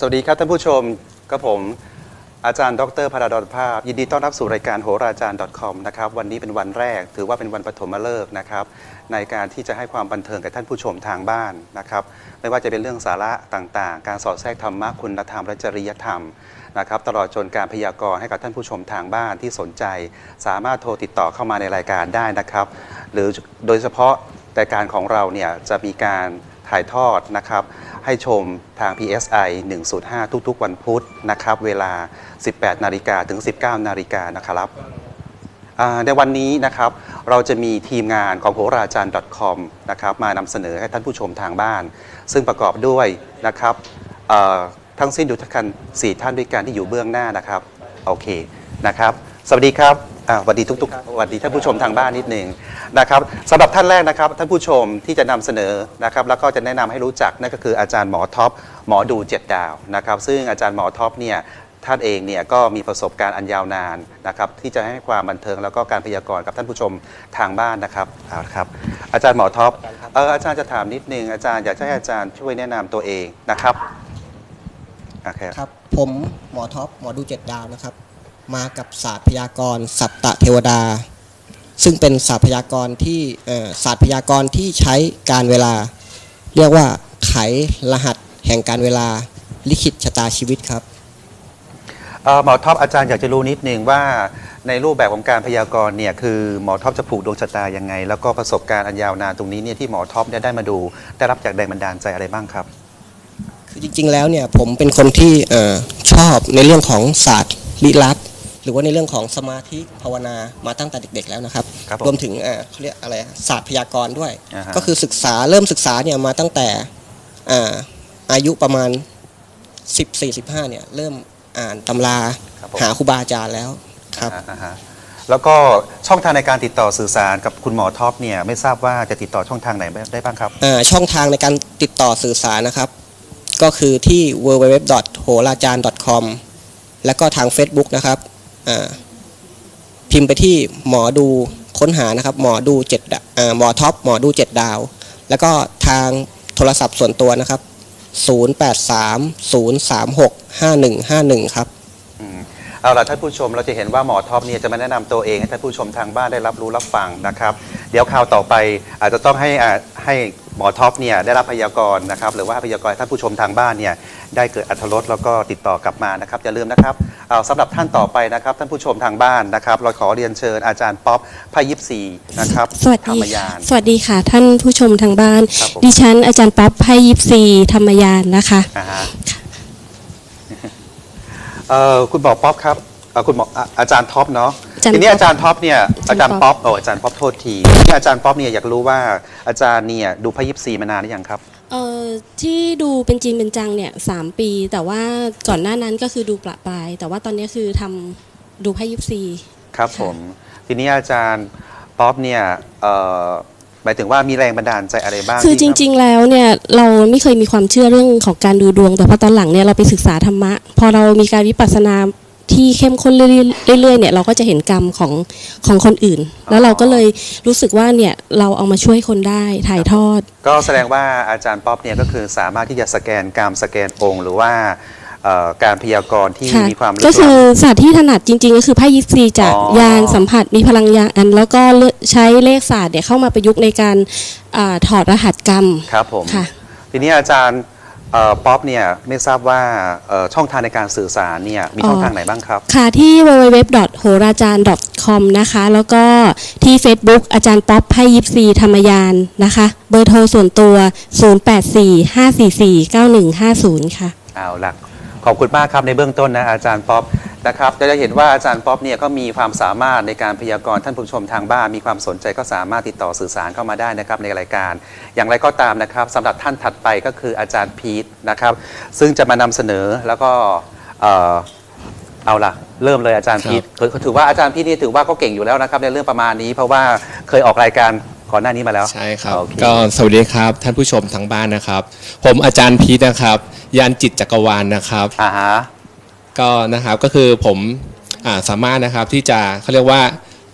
สวัสดีครับท่านผู้ชมกับผมอาจารย์ดรพราดอนภาพ ยินดีต้อนรับสู่รายการโหราจารย์ .com นะครับวันนี้เป็นวันแรก ถือว่าเป็นวันปฐมฤกษ์นะครับในการที่จะให้ความบันเทิงกับท่านผู้ชมทางบ้านนะครับไม่ว่าจะเป็นเรื่องสาระต่างๆ การสอดแทรกธรรมะคุณธรรมและจริยธรรมนะครับตลอดจนการพยากรณ์ให้กับท่านผู้ชมทางบ้านที่สนใจ สามารถโทรติดต่อเข้ามาในรายการได้นะครับหรือโดยเฉพาะรายการของเราเนี่ยจะมีการถ่ายทอดนะครับ ให้ชมทาง PSI 105 ทุกๆ วันพุธนะครับ เวลา 18 นาฬิกาถึง 19 นาฬิกานะครับในวันนี้นะครับเราจะมีทีมงานของโหราจารย์ .com นะครับมานำเสนอให้ท่านผู้ชมทางบ้าน ซึ่งประกอบด้วยนะครับทั้งสิ้นอยู่ทั้งกัน4ท่านด้วยกันที่อยู่เบื้องหน้านะครับโอเคนะครับ สวัสดีครับอ่าสวัสดีทุกๆสวัสดีท่านผู้ชมทางบ้านนิดหนึ่งนะครับสำหรับท่านแรกนะครับท่านผู้ชมที่จะนำเสนอนะครับแล้วก็จะแนะนำให้รู้จักนั่นก็คืออาจารย์หมอท็อปหมอดูเจ็ดดาวนะครับซึ่งอาจารย์หมอท็อปเนี่ยท่านเองเนี่ยก็มีประสบการณ์อันยาวนานนะครับที่จะให้ความบันเทิงแล้วก็การพยากรณ์กับท่านผู้ชมทางบ้านนะครับเอาละครับอาจารย์หมอท็อปเอออาจารย์จะถามนิดนึงอาจารย์อยากจะให้อาจารย์ช่วยแนะนำตัวเองนะครับโอเค ครับผมหมอท็อปหมอดูเจ็ดดาวนะครับ มากับศาสตร์พยากรณ์สัตตเทวดา ซึ่งเป็นศาสตร์พยากรณ์ที่เอ่อศาสตร์พยากรณ์ที่ใช้การเวลา เรียกว่าไขรหัสแห่งการเวลาลิขิตชะตาชีวิตครับเอ่อหมอท็อปอาจารย์อยากจะรู้นิดนึงว่าในรูปแบบของการพยากรณ์เนี่ยคือหมอท็อปจะผูกดวงชะตายังไง แล้วก็ประสบการณ์อันยาวนานตรงนี้เนี่ยที่หมอท็อปเนี่ยได้มาดู ได้รับจากแรงบันดาลใจอะไรบ้างครับ คือจริงๆแล้วเนี่ยผมเป็นคนที่เอ่อชอบในเรื่องของศาสตร์ลี้ลับ หรือว่าในเรื่องของสมาธิภาวนามาตั้งแต่เด็ก ๆ แล้วนะครับครับผมรวมถึงเอ่อเขาเรียกอะไรอะศาสตร์พยากรณ์ด้วย อ่าฮะ ก็คือศึกษาเริ่มศึกษาเนี่ยมาตั้งแต่อ่าอายุประมาณ 14 15เนี่ยเริ่มอ่านตำราครับผม หาครูบาอาจารย์แล้วครับอ่าอ่าฮะแล้วก็ช่องทางในการติดต่อสื่อสารกับคุณหมอท็อปเนี่ยไม่ทราบว่าจะติดต่อช่องทางไหนได้บ้างครับ อ่าช่องทางในการติดต่อสื่อสารนะครับ ก็คือที่ www.holajan.com แล้วก็ทาง Facebook นะครับอ่า พิมพ์ไปที่หมอดูค้นหานะครับหมอดูเจ็ดหมอท็อปหมอดูเจ็ดดาว แล้วก็ทางโทรศัพท์ส่วนตัวนะครับ 0830365151 ครับเอาล่ะท่านผู้ชมเราจะเห็นว่าหมอท็อปเนี่ยจะมาแนะนำตัวเองให้ท่านผู้ชมทางบ้านได้รับรู้รับฟังนะครับ เดี๋ยวคราวต่อไปอาจจะต้องให้ให้ หมอท็อปเนี่ยได้รับพยากรณ์นะครับหรือว่าพยากรณ์ให้ท่านผู้ชมทางบ้านเนี่ยได้เกิดอัธรสแล้วก็ติดต่อกลับมานะครับอย่าลืมนะครับเอาสำหรับท่านต่อไปนะครับ ท่านผู้ชมทางบ้านนะครับเราขอเรียนเชิญอาจารย์ป๊อปพายิปซีนะครับสวัสธรดีรมยาค่ะนสวัสดีค่ะ ท่านผู้ชมทางบ้าน ครับผม ดิฉันอาจารย์ป๊อปไพยิปซีธรรมยานนะคะอ่าฮะเอ่อคุณหมอป๊อปครับเอ่อคุณหมออะอาจารย์ท็อปเนาะอา จารย์ทีนี้ป๊อปอาจารย์ท็อปเนี่ยอาอาจาจารรย์ย์ป๊ป๊ออปปโอ้อาจารย์ป๊อปโทษทีทีนี้อาจารย์ป๊อปเนี่ยอยากรู้ว่าอาจารย์เนี่ยดูพระยิปซีมานานหรือยังครับเอ่อที่ดูเป็นจริงเป็นจังเนี่ยสามปี แต่ว่าก่อนหน้านั้นก็คือดูประปราย แต่ว่าตอนนี้คือทำดูไพยิปซีครับค่ะผมทีนี้อาจารย์ป๊อปเนี่ยเอ่อหมายถึงว่ามีแรงบันดาลใจอะไรบ้าง คือจที่ริง ๆ แล้วเนี่ยเราไม่เคยมีความเชื่อเรื่องของการดูดวง แต่พอตอนหลังเนี่ยเราไปศึกษาธรรมะ พอเรามีการวิปัสสนา ที่เข้มข้นเรื่อยๆเนี่ยเราก็จะเห็นกรรมของของคนอื่น แล้วเราก็เลยรู้สึกว่าเนี่ยเราเอามาช่วยคนได้ถ่ายทอด ก็แสดงว่าอาจารย์ป๊อปเนี่ยก็คือสามารถที่จะสแกนกรรมสแกนองค์ หรือว่าเอ่อการพยากรณ์ที่ค่ะมีความลึกก็คือล้ำศาสตร์ที่ถนัดจริง ๆ ก็คือไพ่ยิปซีจากอ๋อยานสัมผัสมีพลังยาน แล้วก็เลือกใช้เลขศาสตร์เนี่ยเข้ามาประยุกต์ในการอาถอดรหัสกรรมครับผมค่ะทีนี้อาจารย์เอ่อ ป๊อปเนี่ยไม่ทราบว่าเอ่อช่องทางในการสื่อสารเนี่ยมีช่องทางไหนบ้างครับ ค่ะที่ www.horajan.com นะคะ แล้วก็ที่ Facebook อาจารย์ป๊อปไพ่ยิปซีธรรมยานนะคะ เบอร์โทรส่วนตัว 0845449150 ค่ะ เอาล่ะ ขอบคุณมากครับในเบื้องต้นนะอาจารย์ป๊อปนะครับจะได้เห็นว่าอาจารย์ป๊อปเนี่ยก็มีความสามารถในการพยากรณ์ท่านผู้ชมทางบ้านมีความสนใจก็สามารถติดต่อสื่อสารเข้ามาได้นะครับในรายการ อย่างไรก็ตามนะครับสำหรับท่านถัดไปก็คืออาจารย์พีทนะครับซึ่งจะมานำเสนอแล้วก็เอ่อเอาล่ะ เริ่มเลยอาจารย์พีทถือถือว่าอาจารย์พีทนี่ถือว่าก็เก่งอยู่แล้วนะครับในเรื่องประมาณนี้ เพราะว่าเคยออกรายการ ก่อนหน้านี้มาแล้ว ใช่ครับ โอเค ก็สวัสดีครับ ท่านผู้ชมทางบ้านนะครับ ผมอาจารย์พีทนะครับยานจิตจักรวาลนะครับ อ่าฮะ ก็นะครับก็คือผมอ่าสามารถนะครับที่จะเขาเรียกว่า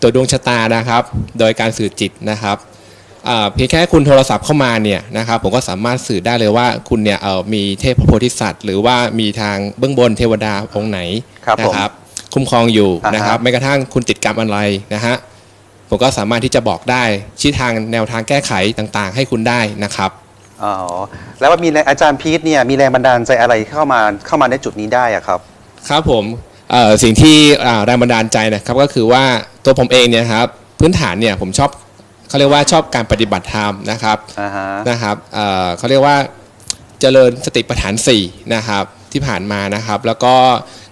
ตัวจดวงชะตานะครับ โดยการสื่อจิตนะครับอ่าเพียงแค่คุณโทรศัพท์เข้ามาเนี่ยนะครับ ผมก็สามารถสื่อได้เลยว่าคุณเนี่ยเอ่อมีเทพโพธิสัตว์ หรือว่ามีทางเบื้องบนเทวดาองค์ไหนครับผมนะครับ คุ้มครองอยู่อ่าฮะนะครับแม้กระทั่งคุณติดกรรมอะไรนะฮะ ผมก็สามารถที่จะบอกได้ชี้ทางแนวทางแก้ไขต่างๆ ให้คุณได้นะครับอ๋อแล้วว่ามีแรงอาจารย์พีทเนี่ยมีแรงบันดาลใจอะไรเข้ามาเข้ามาในจุดนี้ได้อะครับ ครับผมเอ่อสิ่งที่อ่าแรงบันดาลใจนะครับก็คือว่าตัวผมเองเนี่ยครับพื้นฐานเนี่ยผมชอบเขาเรียกว่าชอบการปฏิบัติธรรมนะครับอ่าฮะนะครับเอ่อเขาเรียกว่าเจริญสติปัฏฐาน4นะครับที่ผ่านมานะครับ แล้วก็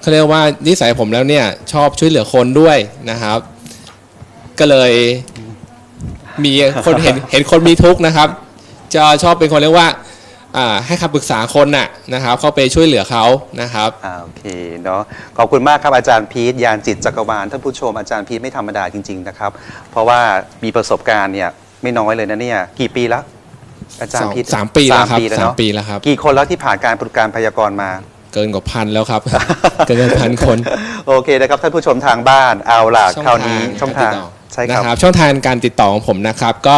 เขาเรียกว่านิสัยผมแล้วเนี่ยชอบช่วยเหลือคนด้วยนะครับ ก็เลย มีคนเห็นเห็นคนมีทุกข์นะครับ จะชอบเป็นคนเรียกว่าอ่าให้คำปรึกษาคนน่ะนะครับ เข้าไปช่วยเหลือเขานะครับอ่าโอเคเนาะขอบคุณมากครับอาจารย์พีทยานจิตจักรวาลท่านผู้ชมอาจารย์พีทไม่ธรรมดาจริง ๆนะครับ เพราะว่ามีประสบการณ์เนี่ยไม่น้อยเลยนะเนี่ยกี่ปีแล้วอาจารย์พีทสามปีแล้วครับสามปีแล้วสามเนาะปีแล้วครับกี่คนแล้วที่ผ่านการปฏิการพยากรณ์มาเกินกว่าพันแล้วครับเกินพันคน โอเคนะครับท่านผู้ชมทางบ้านเอาล่ะคราวนี้ช่องทางกรติดต่อ ใช่คนะรับครับ ช่องทางการติดต่อของผมนะครับ ก็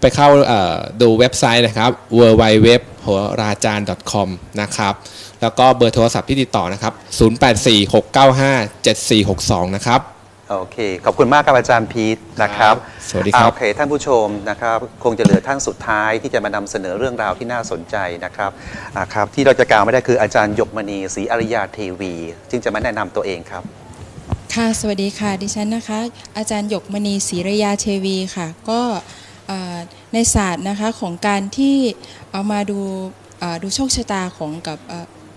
ไปเข้าเอ่อดูเว็บไซต์นะครับ w w w h o r a j a n com นะครับ แล้วก็เบอร์โทรศัพท์ที่ติดต่อนะครับ 0846957462 นะครับโอเค ขอบคุณมากครับอาจารย์พีทนะครับ สวัสดีครับอ่าโอเค ท่านผู้ชมนะครับ คงจะเหลือท่านสุดท้ายที่จะมานำเสนอเรื่องราวที่น่าสนใจนะครับอ่าครับ ที่เราจะกล่าวไม่ได้คืออาจารย์หยกมณีศรีอริยาเทวี จึงจะมาแนะนำตัวเองครับ ค่ะ สวัสดีค่ะ ดิฉันนะคะ อาจารย์หยกมณีศรีระยาเทวีค่ะ ก็ในศาสตร์นะคะของการที่เอามาดูดูโชคชะตาของกับ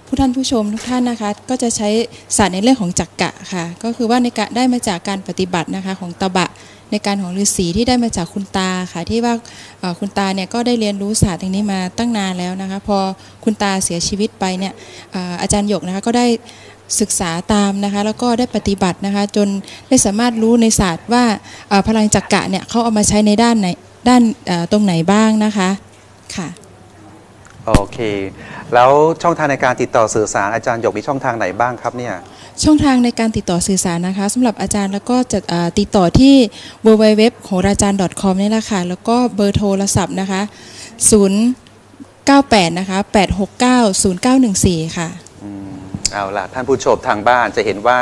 ผู้ท่านผู้ชมทุกท่านนะคะ ก็จะใช้ศาสตร์ในเรื่องของจักกะค่ะ ก็คือว่าในการได้มาจากการปฏิบัตินะคะของตบะในการของฤาษีที่ได้มาจากคุณตาค่ะ ที่ว่าคุณตาเนี่ยก็ได้เรียนรู้ศาสตร์อย่างนี้มาตั้งนานแล้วนะคะ พอคุณตาเสียชีวิตไปเนี่ยอาจารย์หยกนะคะก็ได้ ศึกษาตามนะคะแล้วก็ได้ปฏิบัตินะคะจนได้สามารถรู้ในศาสตร์ว่าเอ่อพลังจักกะเนี่ยเขาเอามาใช้ในด้านไหนด้านเอ่อตรงไหนบ้างนะคะค่ะโอเค แล้วช่องทางในการติดต่อสื่อสารอาจารย์หยกมีช่องทางไหนบ้างครับเนี่ยช่องทางในการติดต่อสื่อสารนะคะสำหรับอาจารย์แล้วก็จะเอ่อติดต่อที่ w w w โหราจารย์ .com นี่แหละค่ะแล้วก็เบอร์โทรศัพท์นะคะ 098 นะคะ 869 0914 ค่ะ เอาล่ะ ท่านผู้ชมทางบ้านจะเห็นว่า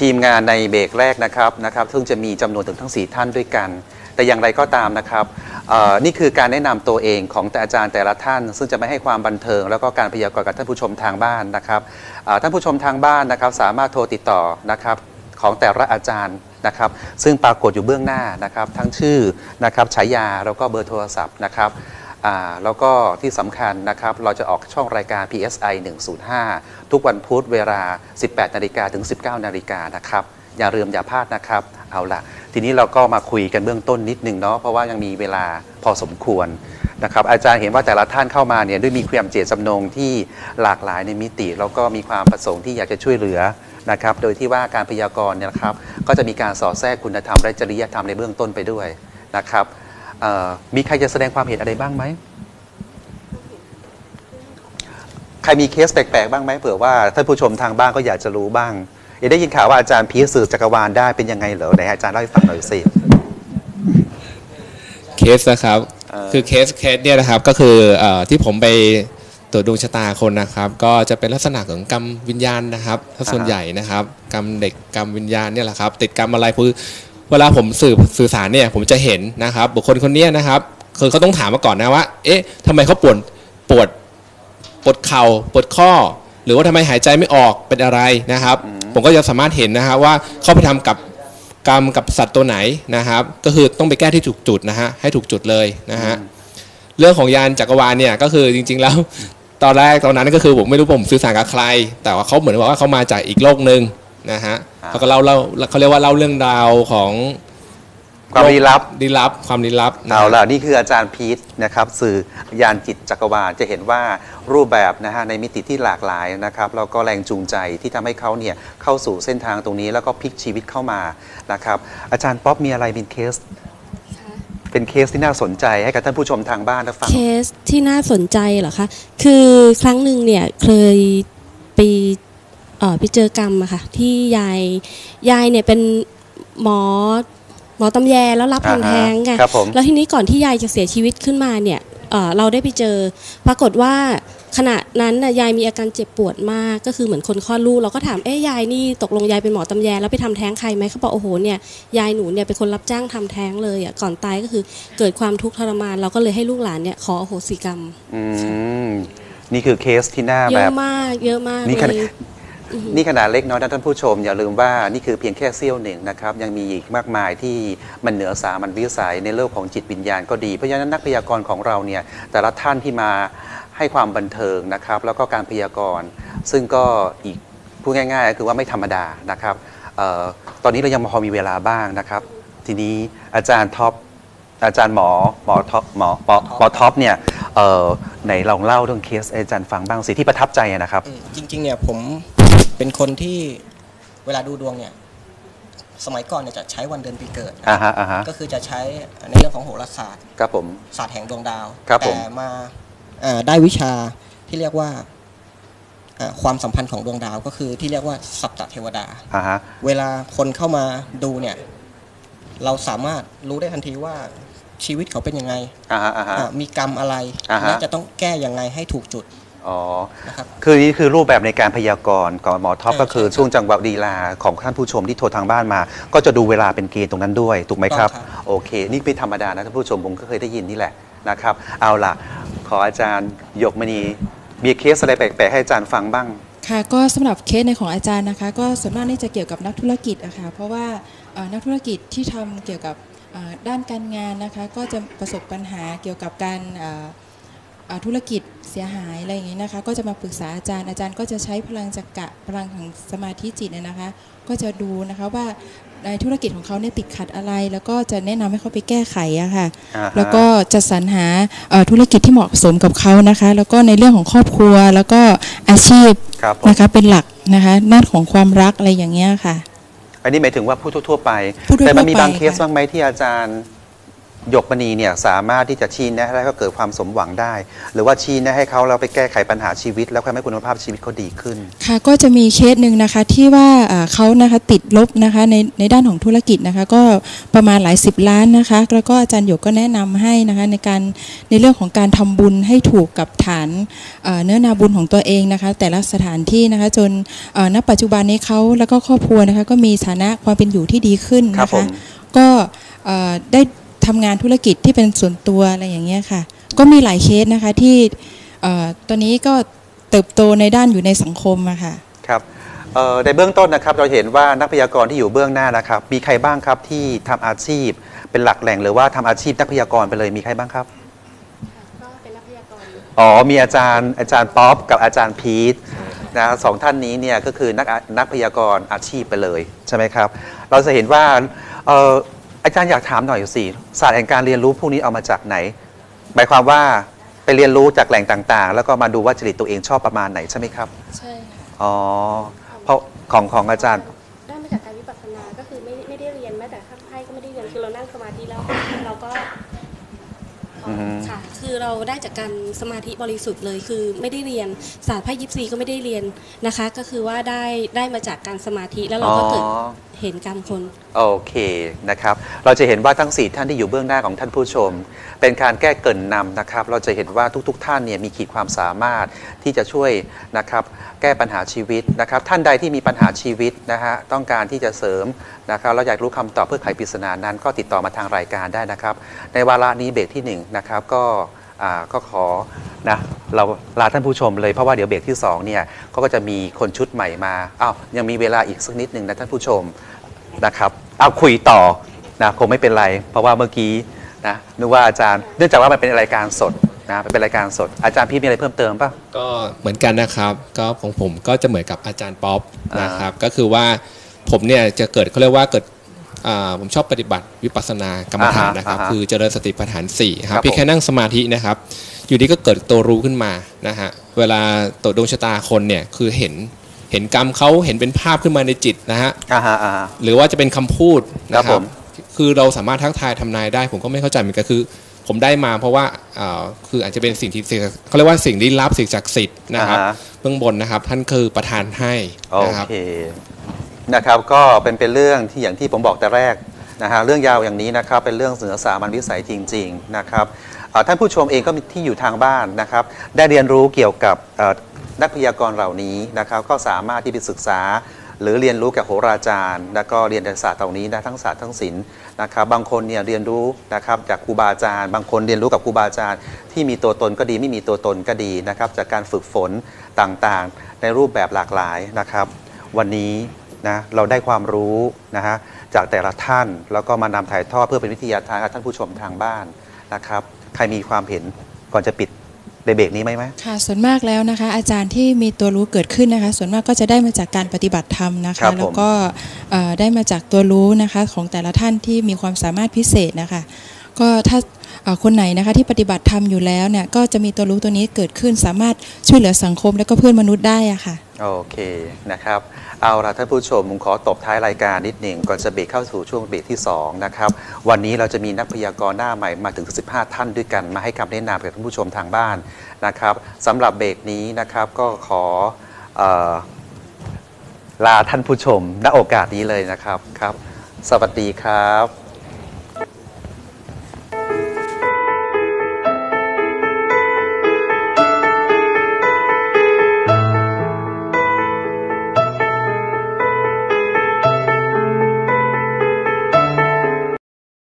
ทีมงานในเบรกแรกนะครับนะครับซึ่งจะมีจำนวนถึงทั้ง 4 ท่านด้วยกัน แต่อย่างไรก็ตามนะครับเอ่อนี่คือการแนะนำตัวเองของแต่อาจารย์แต่ละท่าน ซึ่งจะไม่ให้ความบันเทิง แล้วก็การพยากรณ์กับท่านผู้ชมทางบ้านนะครับเอ่อท่านผู้ชมทางบ้านนะครับ สามารถโทรติดต่อนะครับของแต่ละอาจารย์นะครับ ซึ่งปรากฏอยู่เบื้องหน้านะครับ ทั้งชื่อนะครับฉายาแล้วก็เบอร์โทรศัพท์นะครับ แล้วก็ที่สำคัญนะครับ เราจะออกช่องรายการ PSI 105 ทุกวันพุธเวลา 18 นาฬิกาถึง 19 นาฬิกานะครับ อย่าลืมอย่าพลาดนะครับ เอาล่ะทีนี้เราก็มาคุยกันเบื้องต้นนิดนึงเนาะ เพราะว่ายังมีเวลาพอสมควรนะครับ อาจารย์เห็นว่าแต่ละท่านเข้ามาเนี่ยด้วยมีความเจตจำนงที่หลากหลายในมิติ แล้วก็มีความประสงค์ที่อยากจะช่วยเหลือนะครับ โดยที่ว่าการพยากรณ์เนี่ยนะครับ ก็จะมีการสอดแทรกคุณธรรมและจริยธรรมในเบื้องต้นไปด้วยนะครับ มีใครจะแสดงความเห็นอะไรบ้างไหม ใครมีเคสแปลกๆบ้างไหมเผื่อว่าท่านผู้ชมทางบ้านก็อยากจะรู้บ้างเอ๊ะได้ยินข่าวว่าอาจารย์พีชสื่อจักรวาลได้เป็นยังไงเหรอไหนอาจารย์เล่าให้ฟังหน่อยสิ เคสนะครับ เอ่อ คือเคสเคสเนี่ยนะครับก็คือเออที่ผมไปตรวจดวงชะตาคนนะครับ ก็จะเป็นลักษณะของกรรมวิญญาณนะครับถ้าส่วนใหญ่นะครับ กรรมเด็กกรรมวิญญาณเนี่ยแหละครับ ติดกรรมอะไรคือ เวลาผมสื่อสื่อสารเนี่ยผมจะเห็นนะครับ บุคคลคนเนี้ยนะครับคือเขาต้องถามมาก่อนนะว่า เอ๊ะทำไมเขาปวดปวดปวดเข่าปวดข้อ หรือว่าทำไมหายใจไม่ออกเป็นอะไรนะครับ ผมก็จะสามารถเห็นนะครับว่าเขาไปทำกับกรรมกับสัตว์ตัวไหนนะครับ ก็คือต้องไปแก้ที่ถูกจุดนะฮะให้ถูกจุดเลยนะฮะเรื่องของยานจักรวาลเนี่ยก็คือจริง ๆ แล้ว ตอนแรกตอนนั้นก็คือผมไม่รู้ผมสื่อสารกับใคร แต่ว่าเขาเหมือนว่าเขามาจากอีกโลกหนึ่ง นะฮะอ่าเขาก็เล่าเล่าเขาเรียกว่าเล่าเรื่องราวของความลี้ลับลี้ลับความลี้ลับนะเอาล่ะนี่คืออาจารย์พีชนะครับสื่อยานจิตจักรวาลจะเห็นว่ารูปแบบนะฮะในมิติที่หลากหลายนะครับแล้วก็แรงจูงใจที่ทำให้เขาเนี่ยเข้าสู่เส้นทางตรงนี้แล้วก็พลิกชีวิตเข้ามานะครับอาจารย์ป๊อปมีอะไรเป็นเคส เป็นเคสที่น่าสนใจให้กับท่านผู้ชมทางบ้านได้ฟังเคสที่น่าสนใจเหรอคะคือครั้งหนึ่งเนี่ยเคยไป เอ่อไปเจอกรรมอะค่ะที่ยายยายเนี่ยเป็นหมอหมอตำแยแล้วรับอ่าฮะทำแท้งไงครับผม แล้วทีนี้ก่อนที่ยายจะเสียชีวิตขึ้นมาเนี่ยเอ่อเราได้ไปเจอ ปรากฏว่าขณะนั้นน่ะยายมีอาการเจ็บปวดมาก ก็คือเหมือนคนคลอดลูกเราก็ถามเอ๊ะยายนี่ตกลงยายเป็นหมอตำแยแล้วไปทำแท้งใครไหมเขาบอกโอ้โหเนี่ยยายหนูเนี่ยเป็นคนรับจ้างทำแท้งเลยอะก่อนตายก็คือเกิดความทุกข์ทรมานเราก็เลยให้ลูกหลานเนี่ยขออโหสิกรรมอืมนี่คือเคสที่หน้าเยแบอะบมากเยอะมากนี่ข นาดเลยนี่ขนาดเล็กน้อยนะท่านผู้ชม อย่าลืมว่านี่คือเพียงแค่เสี้ยวหนึ่งนะครับ ยังมีอีกมากมายที่มันเหนือสามัญวิสัยในโลกของจิตวิญญาณก็ดี เพราะฉะนั้นนักพยากรณ์ของเราเนี่ยแต่ละท่านที่มาให้ความบันเทิงนะครับ แล้วก็การพยากรณ์ซึ่งก็อีกพูดง่ายๆก็คือว่าไม่ธรรมดานะครับเออตอนนี้เรายังพอมีเวลาบ้างนะครับ ทีนี้อาจารย์ท็อปอาจารย์หมอหมอท็อปหมอหมอหมอท็อปเนี่ยเอ่อไหนลองเล่าเรื่องเคสให้อาจารย์ฟังบ้างสิที่ประทับใจอะนะครับอืมจริงๆเนี่ยผม เป็นคนที่เวลาดูดวงเนี่ย สมัยก่อนเนี่ยจะใช้วันเดือนปีเกิด อ่าฮะอ่าฮะก็คือจะใช้ในเรื่องของโหราศาสตร์ ครับผม ศาสตร์แห่งดวงดาว ครับผม แต่มาอ่าได้วิชาที่เรียกว่าอ่าความสัมพันธ์ของดวงดาว ก็คือที่เรียกว่าสัปตเทวดา อ่าฮะเวลาคนเข้ามาดูเนี่ย เราสามารถรู้ได้ทันทีว่าชีวิตเขาเป็นยังไงอ่าฮะอ่าฮะ อ่ามีกรรมอะไรอ่าฮะ และจะต้องแก้ยังไงให้ถูกจุด อ๋อ นะครับ คือนี่คือรูปแบบในการพยากรณ์ของหมอท็อปใช่ก็คือใช่ช่วงจังหวะดีลาของท่านผู้ชมที่โทรทางบ้านมา ก็จะดูเวลาเป็นเกณฑ์ตรงนั้นด้วย ถูกไหมครับถูกต้องครับ โอเค นี่เป็นธรรมดานะท่านผู้ชมผมก็เคยได้ยินนี่แหละนะครับ เอาล่ะ ขออาจารย์หยกมณีมีเคสอะไรแปลกๆให้อาจารย์ฟังบ้าง ค่ะก็สำหรับเคสในของอาจารย์นะคะ ก็ส่วนมากนี่จะเกี่ยวกับนักธุรกิจอะค่ะเพราะว่าเอ่อนักธุรกิจที่ทำเกี่ยวกับเอ่อด้านการงานนะคะ ก็จะประสบปัญหาเกี่ยวกับการเอ่อเอ่อ ธุรกิจเสียหายอะไรอย่างนี้นะคะ ก็จะมาปรึกษาอาจารย์อาจารย์ก็จะใช้พลังจักระพลังของสมาธิจิตเนี่ยนะคะ ก็จะดูนะคะว่าในธุรกิจของเขาเนี่ยติดขัดอะไร แล้วก็จะแนะนำให้เขาไปแก้ไขอะค่ะอ่าฮะแล้วก็จะสรรหาเอ่อธุรกิจที่เหมาะสมกับเขานะคะ แล้วก็ในเรื่องของครอบครัวแล้วก็อาชีพครับผมนะคะเป็นหลักนะคะด้านของความรักอะไรอย่างเงี้ยค่ะ อันนี้หมายถึงว่าผู้ทั่วๆไปผู้ทั่วๆแต่มันมีบางไปเคสค่ะบ้างไหมที่อาจารย์ หยกมณีเนี่ยสามารถที่จะชี้แนะให้เขาเกิดความสมหวังได้ หรือว่าชี้แนะให้เขาเราไปแก้ไขปัญหาชีวิต แล้วทำให้คุณภาพชีวิตเขาดีขึ้น ค่ะก็จะมีเคสหนึ่งนะคะที่ว่าเอ่อเขานะคะติดลบนะคะในในด้านของธุรกิจนะคะ ก็ประมาณหลายสิบล้านนะคะ แล้วก็อาจารย์หยกก็แนะนำให้นะคะในการในเรื่องของการทำบุญให้ถูกกับฐานเอ่อเนื้อนาบุญของตัวเองนะคะ แต่ละสถานที่นะคะจนเอ่อณปัจจุบันนี้เขาแล้วก็ครอบครัวนะคะก็มีฐานะความเป็นอยู่ที่ดีขึ้นครับนะผคะ ม ก็เอ่อได้ ทำงานธุรกิจที่เป็นส่วนตัวอะไรอย่างเงี้ยค่ะ ก็มีหลายเคสนะคะที่เอ่อตอนนี้ก็เติบโตในด้านอยู่ในสังคมอะค่ะครับเอ่อในเบื้องต้นนะครับเราเห็นว่านักพยากรณ์ที่อยู่เบื้องหน้านะครับ มีใครบ้างครับที่ทำอาชีพ เป็นหลักแหล่งหรือว่าทำอาชีพนักพยากรณ์ไปเลยมีใครบ้างครับก็เป็นนักพยากรณ์อ๋อมีอาจารย์อาจารย์ป๊อปกับอาจารย์พีทนะสองท่านนี้เนี่ยก็คือนักนักพยากรณ์อาชีพไปเลยใช่ไหมครับ เราจะเห็นว่าเอ่ออาจารย์อยากถามหน่อยสิศาสตร์แห่งการเรียนรู้พวกนี้เอามาจากไหนหมายความว่าไปเรียนรู้จากแหล่งต่าง ๆ แล้วก็มาดูว่าจริตตัวเองชอบประมาณไหนใช่ไหมครับ ใช่ค่ะอ๋อเพราะของของอาจารย์ ได้มาจากการวิปัสสนาก็คือไม่ไม่ได้เรียนแม้แต่ข้างไพ่ก็ไม่ได้เรียนคือเรานั่งสมาธิแล้วเราก็อือฮึ ค่ะคือเราได้จากการสมาธิบริสุทธิ์เลย คือไม่ได้เรียนศาสตร์ไพ่ยิปซีก็ไม่ได้เรียนนะคะ ก็คือว่าได้ได้มาจากการสมาธิแล้วเราก็เกิดอ๋อ เห็นกรรมคนโอเคนะครับ เราจะเห็นว่าทั้ง 4 ท่านที่อยู่เบื้องหน้าของท่านผู้ชม เป็นการแก้เกินนำนะครับ เราจะเห็นว่าทุก ๆ ท่านเนี่ยมีขีดความสามารถที่จะช่วยนะครับแก้ปัญหาชีวิตนะครับ ท่านใดที่มีปัญหาชีวิตนะฮะต้องการที่จะเสริมนะครับเราอยากรู้คำตอบเพื่อไขปริศนานั้น ก็ติดต่อมาทางรายการได้นะครับ ในวาระนี้เบรกที่หนึ่งนะครับก็ ก็ขอนะเราลาท่านผู้ชมเลยเพราะว่าเดี๋ยวเบรกที่สองเนี่ยเขาก็จะมีคนชุดใหม่มาอ้าวยังมีเวลาอีกสักนิดหนึ่งนะท่านผู้ชมนะครับเอาคุยต่อนะคงไม่เป็นไร เพราะว่าเมื่อกี้นะนึกว่าอาจารย์เนื่องจากว่ามันเป็นรายการสดนะมันเป็นรายการสด อาจารย์พี่มีอะไรเพิ่มเติมป่ะก็เหมือนกันนะครับก็ของผมก็จะเหมือนกับอาจารย์ป๊อปอ่านนะครับก็คือว่าผมเนี่ยจะเกิดเขาเรียกว่าเกิดอ่า ผมชอบปฏิบัติวิปัสสนากรรมฐานนะครับ คือเจริญสติปัฏฐาน4ครับครับเพียงแค่นั่งสมาธินะครับ อยู่ดีก็เกิดตัวรู้ขึ้นมานะฮะเวลาตัวดวงชะตาคนเนี่ยคือเห็นเห็นกรรมเขาเห็นเป็นภาพขึ้นมาในจิตนะฮะอ่าฮะอ่าฮะหรือว่าจะเป็นคำพูดนะคครัรับบผมคือเราสามารถทักทายทำนายได้ ผมก็ไม่เข้าใจเหมือนกันคือ ผมได้มาเพราะว่าอ่าคืออาจจะเป็นสิ่งที่สิ่งเขาเรียกว่าสิ่งลี้ลับสิ่งศักดิ์สิทธิ์นะครับอ่าฮะเบื้องบนนะครับ ท่านคือประทานให้โอนะครับเค นะครับก็เป็นเป็นเรื่องที่อย่างที่ผมบอกแต่แรกนะฮะเรื่องยาวอย่างนี้นะครับเป็นเรื่องเหนือสามัญวิสัยจริงๆนะครับท่านผู้ชมเองก็ที่อยู่ทางบ้านนะครับได้เรียนรู้เกี่ยวกับนักพยากรณ์เหล่านี้นะครับก็สามารถที่ไปศึกษา หรือเรียนรู้กับโหราจารย์ แล้วก็เรียนศาสตร์เหล่านี้นะทั้งศาสตร์ทั้งศิลป์นะครับบางคนเนี่ยเรียนรู้นะครับจากครูบาอาจารย์ บางคนเรียนรู้กับครูบาอาจารย์ ที่มีตัวตนก็ดีไม่มีตัวตนก็ดีนะครับจากการฝึกฝนต่างๆ ในรูปแบบหลากหลายนะครับ วันนี้ นะเราได้ความรู้นะฮะจากแต่ละท่านแล้วก็มานำถ่ายทอดเพื่อเป็นวิทยาทานกับท่านผู้ชมทางบ้านนะครับ ใครมีความเห็นก่อนจะปิดในเบรกนี้ไหมไหมค่ะส่วนมากแล้วนะคะ อาจารย์ที่มีตัวรู้เกิดขึ้นนะคะ ส่วนมากก็จะได้มาจากการปฏิบัติธรรมนะครัคะ บผม แล้วก็เอ่อได้มาจากตัวรู้นะคะของแต่ละท่านที่มีความสามารถพิเศษนะคะ ก็ถ้าเอ่อคนไหนนะคะที่ปฏิบัติธรรมอยู่แล้วเนี่ยก็จะมีตัวรู้ตัวนี้เกิดขึ้นสามารถช่วยเหลือสังคมและก็เพื่อนมนุษย์ได้อะค่ะ โอเคนะครับ เอาละท่านผู้ชมผมขอตบท้ายรายการนิดหนึ่งก่อนจะเบรกเข้าสู่ช่วงเบรกที่ 2 นะครับ วันนี้เราจะมีนักพยากรณ์หน้าใหม่มาถึง 15 ท่านด้วยกันมาให้คำแนะนำกับท่านผู้ชมทางบ้านนะครับสำหรับเบรกนี้นะครับก็ขอออลาท่านผู้ชมณโอกาสนี้เลยนะครับครับ สวัสดีครับ